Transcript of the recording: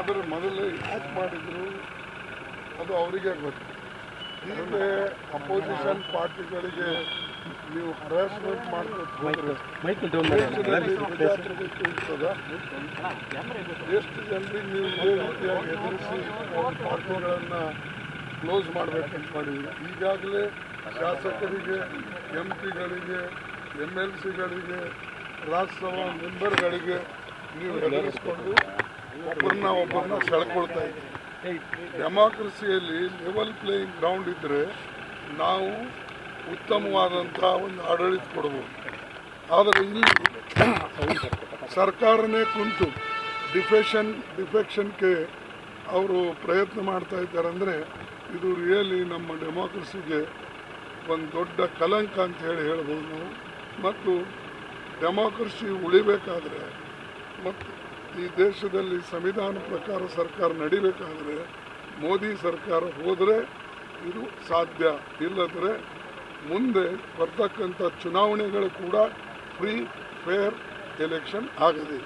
ಆದರೆ ಮೊದಲು ಯಾಕೆ ಮಾಡಿದ್ರು ಅದು ಅವರಿಗೆ ಗೊತ್ತು. ಹೀಗೆ ಅಪೋಸಿಷನ್ ಪಾರ್ಟಿಗಳಿಗೆ ನೀವು ಹರಾಸ್ಮೆಂಟ್ ಮಾಡ್ಕೊತ ಹೋದ್ರೆ ದೇಶದಲ್ಲಿ ಪ್ರಜಾಪ್ರಭುತ್ವ ಇರ್ತದ. ಎಷ್ಟು ಜನರಿಗೆ ನೀವು ಇದೇ ರೀತಿಯಾಗಿ ಎದುರಿಸಿ ಅವ್ರ ಪಾರ್ಟಿಗಳನ್ನು ಕ್ಲೋಸ್ ಅಂತ ಮಾಡಿದ್ರು? ಈಗಾಗಲೇ ಶಾಸಕರಿಗೆ ಎಂ ಪಿಗಳಿಗೆ ಎಂ ಎಲ್ ಸಿಗಳಿಗೆ ರಾಜ್ಯಸಭಾ ಮೆಂಬರ್ಗಳಿಗೆ ನೀವು ಎದುರಿಸ್ಕೊಂಡು ಒಬ್ಬರನ್ನ ಒಬ್ಬರನ್ನ ಸೆಳ್ಕೊಳ್ತಾ ಇದ್ದೀವಿ ಡೆಮಾಕ್ರಸಿಯಲ್ಲಿ ಲೆವೆಲ್ ಪ್ಲೇಯಿಂಗ್ ಗ್ರೌಂಡ್ ಇದ್ದರೆ ನಾವು ಉತ್ತಮವಾದಂಥ ಒಂದು ಆಡಳಿತ ಕೊಡ್ಬೋದು. ಆದರೆ ಇಲ್ಲಿ ಸರ್ಕಾರನೇ ಕುಂತು ಡಿಫೆಷನ್, ಡಿಫೆಕ್ಷನ್ಗೆ ಅವರು ಪ್ರಯತ್ನ ಮಾಡ್ತಾ ಇದ್ದಾರೆ ಅಂದರೆ ಇದು ರಿಯಲಿ ನಮ್ಮ ಡೆಮಾಕ್ರಸಿಗೆ ಒಂದು ದೊಡ್ಡ ಕಲಂಕ ಅಂತ ಹೇಳಿ ಹೇಳ್ಬೋದು ಮತ್ತು ಡೆಮಾಕ್ರಸಿ ಉಳಿಬೇಕಾದ್ರೆ ಮತ್ತು ಈ ದೇಶದಲ್ಲಿ ಸಂವಿಧಾನ ಪ್ರಕಾರ ಸರ್ಕಾರ ನಡಿಬೇಕಾದರೆ ಮೋದಿ ಸರ್ಕಾರ ಹೋದರೆ ಇದು ಸಾಧ್ಯ. ಇಲ್ಲದ್ರೆ ಮುಂದೆ ಬರ್ತಕ್ಕಂಥ ಚುನಾವಣೆಗಳು ಕೂಡ ಫ್ರೀ ಫೇರ್ ಎಲೆಕ್ಷನ್ ಆಗದೆ.